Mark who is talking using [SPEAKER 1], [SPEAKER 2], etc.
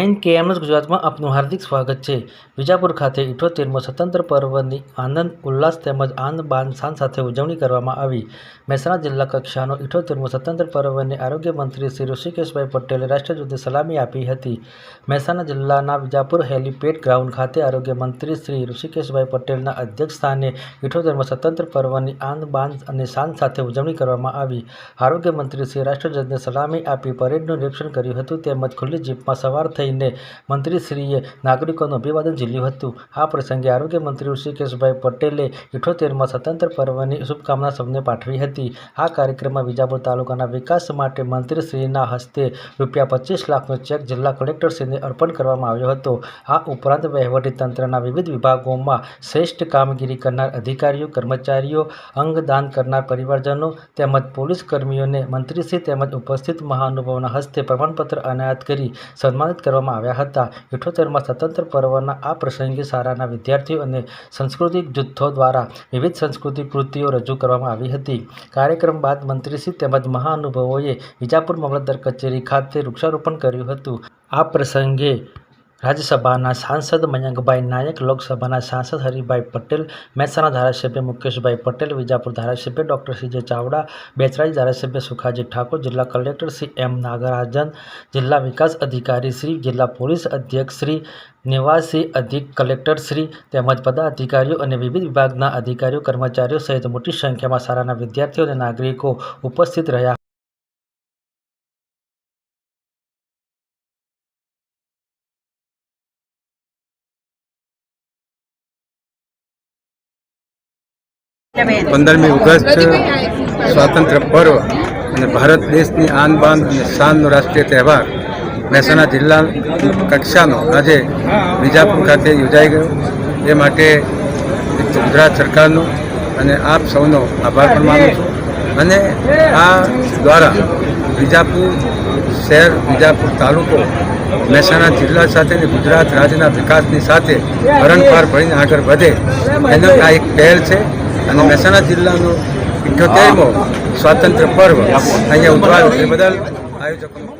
[SPEAKER 1] Nine KMS ગુજરાતમાં આપનું હાર્દિક સ્વાગત છે. વિજાપુર ખાતે ઇઠોતેરમો સ્વતંત્ર પર્વની આનંદ, ઉલ્લાસ તેમજ આનંદ બાન શાન સાથે ઉજવણી કરવામાં આવી. મહેસાણા જિલ્લા કક્ષાનો ઇઠોતેરમો સ્વતંત્ર પર્વને આરોગ્ય મંત્રી શ્રી ઋષિકેશભાઈ પટેલે રાષ્ટ્રજોતે સલામી આપી હતી. મહેસાણા જિલ્લાના વિજાપુર હેલીપેડ ગ્રાઉન્ડ ખાતે આરોગ્ય મંત્રી શ્રી ઋષિકેશભાઈ પટેલના અધ્યક્ષસ્થાને ઇઠોતેરમો સ્વતંત્ર પર્વની આનંદ બાન અને શાન સાથે ઉજવણી કરવામાં આવી. આરોગ્ય મંત્રી શ્રી રાષ્ટ્રજોતને સલામી આપી પરેડનું નિરીક્ષણ કર્યું હતું તેમજ ખુલ્લી જીપમાં સવાર થઈને મંત્રીશ્રીએ નાગરિકોનું અભિવાદન ઝીલ્યું હતું. આ પ્રસંગે આરોગ્ય મંત્રી ઋષિકેશભાઈ પટેલે ઇઠોતેરમાં સ્વતંત્ર પર્વની શુભકામના સૌને પાઠવી હતી. આ કાર્યક્રમમાં વિજાપુર તાલુકાના વિકાસ માટે મંત્રીશ્રીના હસ્તે રૂપિયા પચીસ લાખનો ચેક જિલ્લા કલેક્ટરશ્રીને અર્પણ કરવામાં આવ્યો હતો. આ ઉપરાંત વહીવટીતંત્રના વિવિધ વિભાગોમાં શ્રેષ્ઠ કામગીરી કરનાર અધિકારીઓ, કર્મચારીઓ, અંગદાન કરનાર પરિવારજનો તેમજ પોલીસ કર્મીઓને મંત્રીશ્રી તેમજ ઉપસ્થિત મહાનુભાવોના હસ્તે પ્રમાણપત્ર અનાયત કરી સન્માનિત કરવામાં આવ્યા હતા. ઇઠોતેરમાં સ્વતંત્ર પર્વના આ પ્રસંગે શાળાના વિદ્યાર્થીઓ અને સાંસ્કૃતિક જૂથો દ્વારા વિવિધ સાંસ્કૃતિક કૃતિઓ રજૂ કરવામાં આવી હતી. કાર્યક્રમ બાદ મંત્રીશ્રી તેમજ મહાનુભાવોએ વિજાપુર મામલતદાર કચેરી ખાતે વૃક્ષારોપણ કર્યું હતું. આ પ્રસંગે રાજ્યસભાના સાંસદ મયંકભાઈ નાયક, લોકસભાના સાંસદ હરિભાઈ પટેલ, મહેસાણા ધારાસભ્ય મુકેશભાઈ પટેલ, વિજાપુર ધારાસભ્ય ડૉક્ટર સીજે ચાવડા બેચરાજી ધારાસભ્ય સુખાજી ઠાકોર, જિલ્લા કલેક્ટર શ્રી એમ નાગરાજન, જિલ્લા વિકાસ અધિકારી શ્રી, જિલ્લા પોલીસ અધ્યક્ષ શ્રી, નિવાસી અધિક કલેક્ટર શ્રી, તેમજ પદાધિકારીઓ અને વિવિધ વિભાગના અધિકારીઓ, કર્મચારીઓ સહિત મોટી સંખ્યામાં શાળાના વિદ્યાર્થીઓ અને નાગરિકો ઉપસ્થિત રહ્યા.
[SPEAKER 2] પંદરમી ઓગસ્ટ સ્વાતંત્ર્ય પર્વ અને ભારત દેશની આન બાન અને શાનનો રાષ્ટ્રીય તહેવાર મહેસાણા જિલ્લા કક્ષાનો આજે વિજાપુર ખાતે યોજાઈ ગયો. એ માટે ગુજરાત સરકારનો અને આપ સૌનો આભાર પણ માનું છું. અને આ દ્વારા વિજાપુર શહેર વિજાપુર તાલુકો મહેસાણા જિલ્લા સાથે અને ગુજરાત રાજ્યના વિકાસની સાથે હરણફાર ભરીને આગળ વધે. એનો આ એક પહેલ છે. અને મહેસાણા જિલ્લાનો ઇઠ્યોતેરમો સ્વાતંત્ર્ય પર્વ અહીંયા ઉજવાયો. એ બદલ આયોજકોનો